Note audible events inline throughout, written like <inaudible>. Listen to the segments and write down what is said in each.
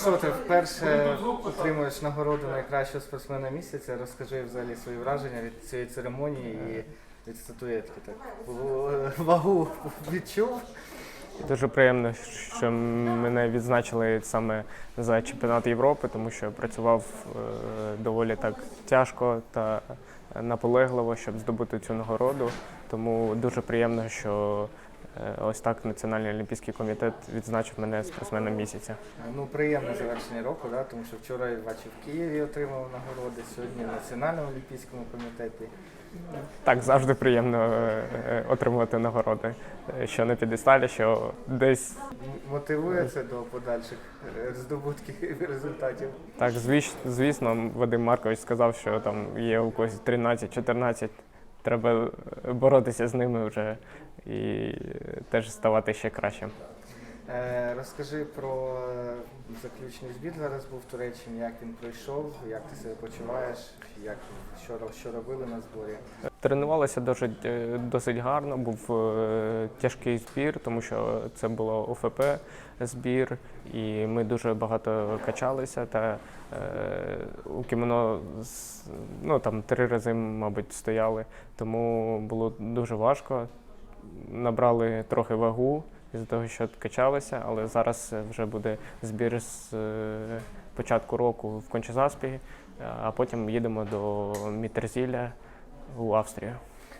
що ти вперше отримуєш нагороду найкращого спортсмена місяця. Розкажи взагалі свої враження від цієї церемонії і від статуетки. Так вагу відчув. Дуже приємно, що мене відзначили саме за чемпіонат Європи, тому що працював е, доволі так тяжко та наполегливо, щоб здобути цю нагороду. Тому дуже приємно, що ось так Національний олімпійський комітет відзначив мене спортсменом місяця. Ну, приємне завершення року, да? тому що вчора я бачив в Києві отримав нагороди, сьогодні в Національному олімпійському комітеті. Так завжди приємно е, е, отримувати нагороди, е, що на підесталі, що десь Мотивує це до подальших е, здобутків і результатів. Так, звіс- звісно, Вадим Маркович сказав, що там є у когось 13-14, треба боротися з ними вже і теж ставати ще кращим. Е, Розкажи про е, заключний збір зараз був в Туреччині, як він пройшов, як ти себе почуваєш, як що, що робили на зборі. Тренувалися досить, е, досить гарно, був тяжкий збір, тому що це було ОФП збір, і ми дуже багато качалися. Та е, у кімоно ну, там три рази, мабуть, стояли, тому було дуже важко. Набрали трохи вагу із-за того, що качалися, але зараз вже буде збір з е, початку року в Кончезаспі, а потім їдемо до Мітерзіля у Австрію.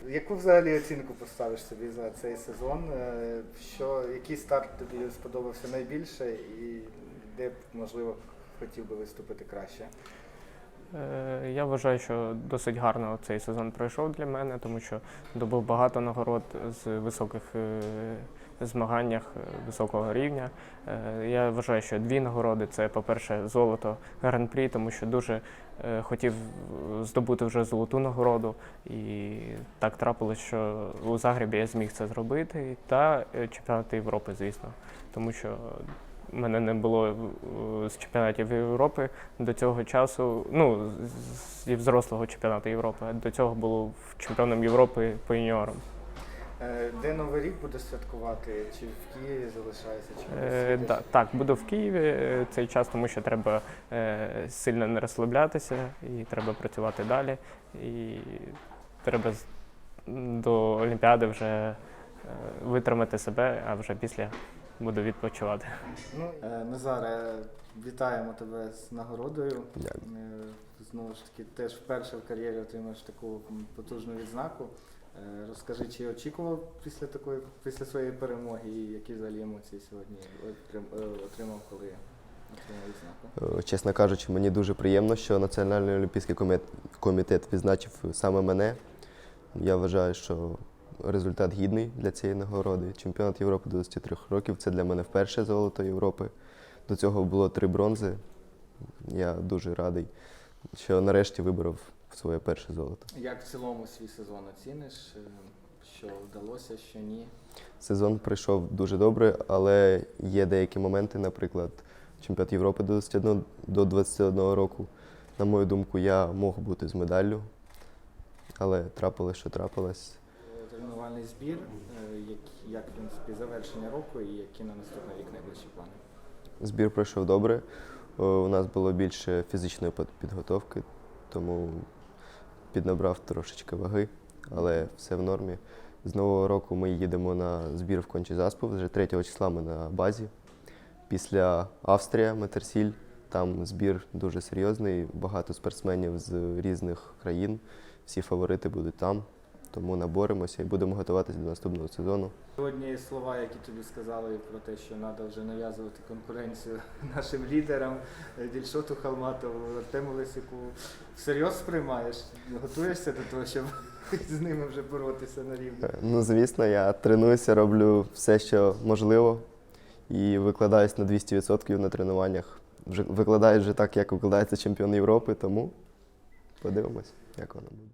Яку взагалі оцінку поставиш собі за цей сезон? Е, Що, який старт тобі сподобався найбільше і де б, можливо, хотів би виступити краще? Е, Я вважаю, що досить гарно цей сезон пройшов для мене, тому що добув багато нагород з високих е, змаганнях е, високого рівня. Е, Я вважаю, що дві нагороди це, по-перше, золото гран-прі, тому що дуже е, хотів здобути вже золоту нагороду. І так трапилось, що у Загребі я зміг це зробити. Та чемпіонат Європи, звісно, тому що. Мене не було з чемпіонатів Європи до цього часу, ну, зі взрослого чемпіонату Європи. До цього було чемпіоном Європи по юніорам. Е, Де Новий рік буде святкувати? Чи в Києві залишається, чи Е, да, так, буду в Києві е, цей час, тому що треба е, сильно не розслаблятися і треба працювати далі. І треба до Олімпіади вже е, витримати себе, а вже після буду відпочивати. Ну, е, Назаре, вітаємо тебе з нагородою. Дякую. Е, Знову ж таки, теж вперше в кар'єрі отримаєш таку потужну відзнаку. Е, Розкажи, чи очікував після такої після своєї перемоги, і які взагалі емоції сьогодні е, отримав, коли отримав відзнаку? Е, Чесно кажучи, мені дуже приємно, що Національний олімпійський комітет відзначив саме мене. Я вважаю, що результат гідний для цієї нагороди. Чемпіонат Європи до 23 років це для мене вперше золото Європи. До цього було три бронзи. Я дуже радий, що нарешті виборов своє перше золото. Як в цілому свій сезон оціниш? Е, Що вдалося, що ні? Сезон пройшов дуже добре, але є деякі моменти, наприклад, чемпіонат Європи до 21, до 21 року. На мою думку, я мог бути з медаллю, але трапилось, що трапилось. Е, Тренувальний збір, е, як, як в принципі завершення року і які на наступний рік найближчі плани? Збір пройшов добре. У нас було більше фізичної під- підготовки, тому піднабрав трошечки ваги, але все в нормі. З нового року ми їдемо на збір в Кончі-Заспу. Вже 3 числа ми на базі. Після Австрія, Метерсіль. Там збір дуже серйозний, багато спортсменів з різних країн. Всі фаворити будуть там. Тому наборемося і будемо готуватися до наступного сезону. Сьогодні слова, які тобі сказали про те, що треба вже нав'язувати конкуренцію <laughs> нашим лідерам е, Дільшоту Халматову, Артему Лисюку. Всерйоз сприймаєш? Готуєшся до того, щоб <laughs> з ними вже боротися на рівні? Е, Ну, звісно, я тренуюся, роблю все, що можливо, і викладаюсь на 200% на тренуваннях. Вже викладаю вже так, як викладається чемпіон Європи, тому подивимось, як воно буде.